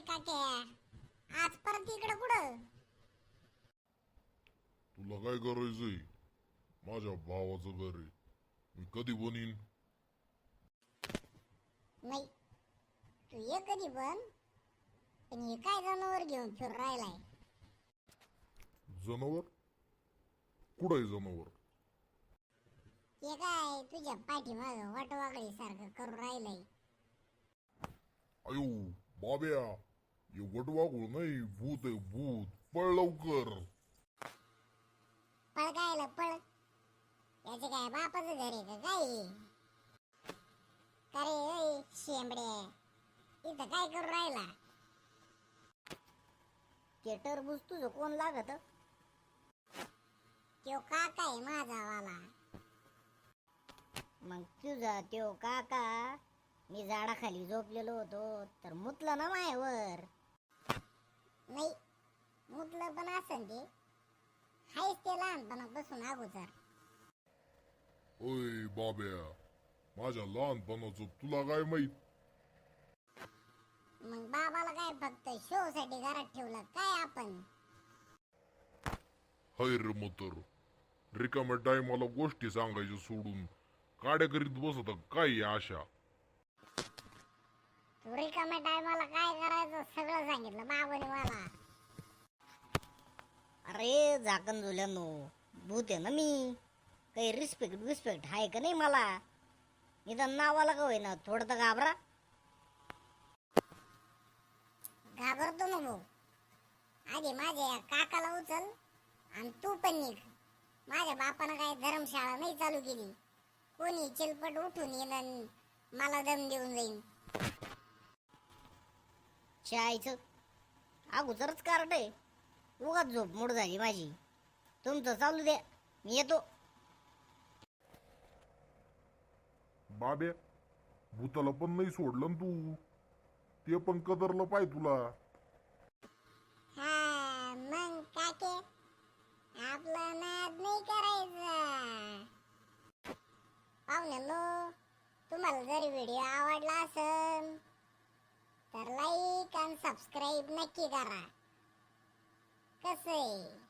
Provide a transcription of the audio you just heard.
काक्या आज परत इकडं कुठं? तुला काय करायचंय माझ्या भावाचं घर आहे. मी कधी बनीन? नाही. तू ये कधी पण. पण हे काय जनावर घेऊन फिर राहिलाय? जनावर? कुठं आहे जनावर? हे काय तुझ्या पाठीमाग वटवागळी सारखं करून राहिलंय? अयो बाब्या एवढ वागू नाही भूत आहे भूत. पळ लवकर. पळ काय पळ. याचे काय बापाच घर आहे का काय? करे ओय शेंबड्या इथं काय करू राहिला? केटर टरबूज तुझं कोण लागत? त्यो काका आहे माझा वाला. मग तुझा त्यो काका मी झाडाखाली झोपलेलो होतो तर मुतलं ना मायावर. नाही मुतलं पण असन ते. हायच ते लहानपणापासून अगोदर. ओय बाब्या माझ्या लहानपणाचं तुला काय माहीत? मग बाबाला काय फक्त शो साठी घरात ठेवलं काय आपण? हैर मतर रिकाम्या टायमाला गोष्टी सांगायच्या सोडून काड्या करीत बसत काय या अशा? तू रिकाम्या टायमाला काय करायचं? सगळं सांगितलं. बाबाने मला. अरे झाकण झुल्यानो भूत आहे ना मी. काही रिस्पेक्ट रिस्पेक्ट आहे का नाही मला? निदान नावाला का होईना? थोडं तर घाबरा. घाबरतो नको आधी माझ्या काकाला उचल आणि तू पण निघ. माझ्या बापानं काय धर्मशाळा नाही चालू केली. कोणी चिलपट उठून आणि मला दम देऊन जाईन. शाळेचं अगोदरच कार्ड आहे. उगाच झोप मोड झाली माझी. तुमचं चालू द्या. मी येतो. बाब्या भूताला पण नाही सोडलं ना तू. ते पण कदरलं पाय तुला. हा मग काके आपला नाद नाही करायचा. पाहुण्यांनो तुम्हाला जर व्हिडिओ आवडला असेल तर लाईक आणि सबस्क्राईब नक्की करा. कसं आहे?